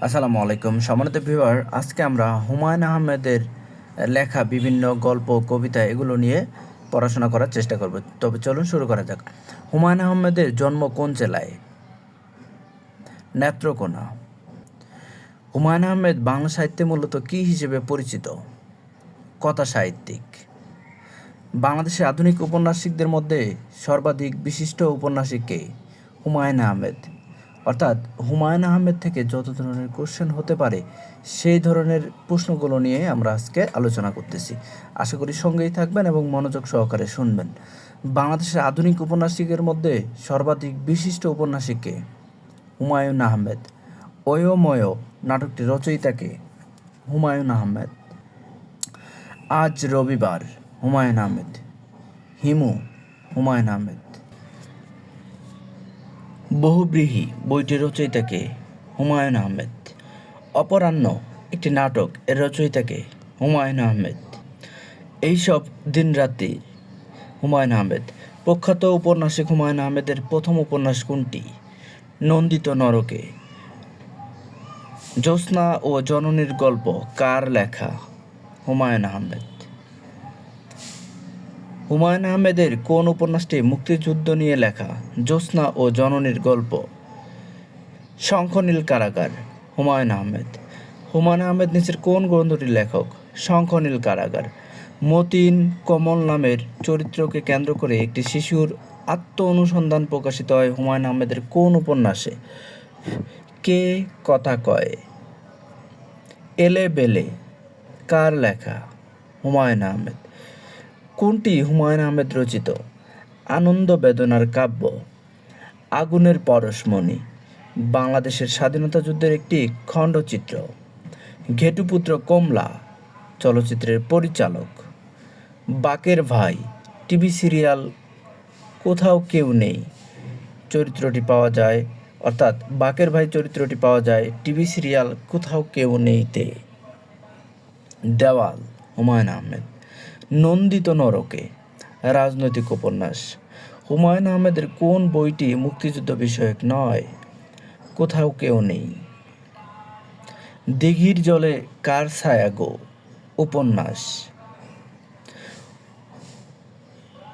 আসসালামু আলাইকুম। সম্মানিত ভিউয়ার, আজকে আমরা হুমায়ুন আহমেদের লেখা বিভিন্ন গল্প, কবিতা এগুলো নিয়ে পড়াশোনা করার চেষ্টা করব। তবে চলুন শুরু করা যাক। হুমায়ুন আহমেদের জন্ম কোন জেলায়? নেত্রকোনা। হুমায়ুন আহমেদ বাংলা সাহিত্যে মূলত কী হিসেবে পরিচিত? কথা সাহিত্যিক। বাংলাদেশের আধুনিক উপন্যাসিকদের মধ্যে সর্বাধিক বিশিষ্ট উপন্যাসিক কে? হুমায়ুন আহমেদ। অর্থাৎ হুমায়ুন আহমেদ থেকে যত ধরনের কোশ্চেন হতে পারে, সেই ধরনের প্রশ্নগুলো নিয়ে আমরা আজকে আলোচনা করতেছি। আশা করি সঙ্গেই থাকবেন এবং মনোযোগ সহকারে শুনবেন। বাংলাদেশের আধুনিক উপন্যাসিকের মধ্যে সর্বাধিক বিশিষ্ট উপন্যাসিক কে? হুমায়ুন আহমেদ। অয়োময় নাটকটি রচয়িতাকে? হুমায়ুন আহমেদ। আজ রবিবার, হুমায়ুন আহমেদ। হিমু, হুমায়ুন আহমেদ। বহুব্রীহি বইটির রচয়িতাকে হুমায়ুন আহমেদ। অপরাহ্ন একটি নাটক এর রচয়িতাকে হুমায়ুন আহমেদ। এইসব দিনরাত্রি হুমায়ুন আহমেদ, প্রখ্যাত উপন্যাসিক হুমায়ুন আহমেদের প্রথম উপন্যাস কোনটি? নন্দিত নরকে। জ্যোৎস্না ও জননীর গল্প কার লেখা? হুমায়ুন আহমেদ। হুমায়ুন আহমেদের কোন উপন্যাসটি মুক্তিযুদ্ধ নিয়ে লেখা? জ্যোৎস্না ও জননীর গল্প। শঙ্খনীল কারাগার, হুমায়ুন আহমেদ। হুমায়ুন আহমেদ নিচের কোন গ্রন্থটির লেখক? শঙ্খনীল কারাগার। মতিন কমল নামের চরিত্রকে কেন্দ্র করে একটি শিশুর আত্ম অনুসন্ধান প্রকাশিত হয় হুমায়ুন আহমেদের কোন উপন্যাসে? কে কথা কয়? এলে বেলে, কার লেখা? হুমায়ুন আহমেদ। কোনটি হুমায়ুন আহমেদ রচিত? আনন্দ বেদনার কাব্য। আগুনের পরশমণি। বাংলাদেশের স্বাধীনতা যুদ্ধের একটি খণ্ডচিত্র। ঘেটুপুত্র কমলা, চলচ্চিত্রের পরিচালক। বাকের ভাই, টিভি সিরিয়াল কোথাও কেউ নেই। চরিত্রটি পাওয়া যায়, অর্থাৎ বাকের ভাই চরিত্রটি পাওয়া যায় টিভি সিরিয়াল কোথাও কেউ নেইতে। দেওয়াল, হুমায়ুন আহমেদ। নন্দিত নরকে। রাজনৈতিক উপন্যাস। হুমায়ুন আহমেদের কোন বইটি মুক্তিযুদ্ধ বিষয়ক নয়? কোথাও কেউ নেই। দিঘির জলে কার ছায়া গো? উপন্যাস।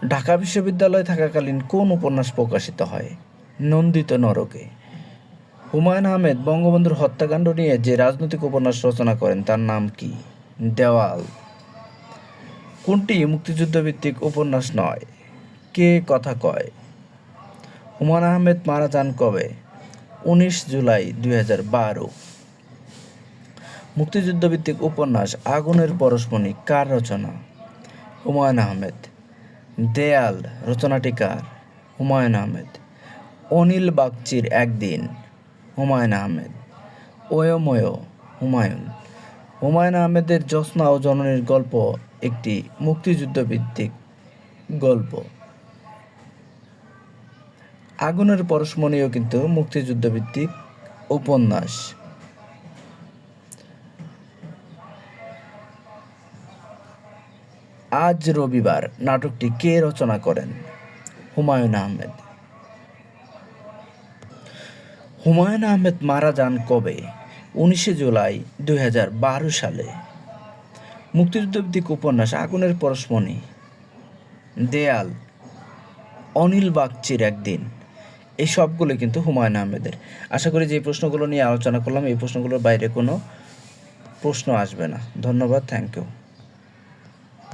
ঢাকা বিশ্ববিদ্যালয়ে থাকাকালীন কোন উপন্যাস প্রকাশিত হয়? নন্দিত নরকে। হুমায়ুন আহমেদ বঙ্গবন্ধুর হত্যাকাণ্ড নিয়ে যে রাজনৈতিক উপন্যাস রচনা করেন তার নাম কি? দেওয়াল। কোনটি মুক্তিযুদ্ধভিত্তিক উপন্যাস নয়? কে কথা কয়? হুমায়ুন আহমেদ মারা যান কবে? উনিশ জুলাই দুই হাজার বারো। মুক্তিযুদ্ধভিত্তিক উপন্যাস আগুনের পরশমণি কার রচনা? হুমায়ুন আহমেদ। দেয়াল রচনাটি কার? হুমায়ুন আহমেদ। অনিল বাগচির একদিন। হুমায়ুন আহমেদ। ওয়ময় হুমায়ুন। হুমায়ুন আহমেদের জ্যোৎস্না ও জননীর গল্প একটি মুক্তিযুদ্ধ ভিত্তিক গল্প। আগুনের পরশমণিও কিন্তু মুক্তিযুদ্ধ ভিত্তিক উপন্যাস। আজ রবিবার নাটকটি কে রচনা করেন? হুমায়ুন আহমেদ। হুমায়ুন আহমেদ মারা যান কবে? উনিশে জুলাই দুই হাজার বারো সালে। মুক্তিযুদ্ধভিত্তিক উপন্যাস আগুনের পরশমণি। দেয়াল, অনিল বাগচির একদিন। এই সবগুলো কিন্তু হুমায়ুন আহমেদের। আশা করি যে প্রশ্নগুলো নিয়ে আলোচনা করলাম, এই প্রশ্নগুলোর বাইরে কোনো প্রশ্ন আসবে না। ধন্যবাদ থ্যাংক ইউ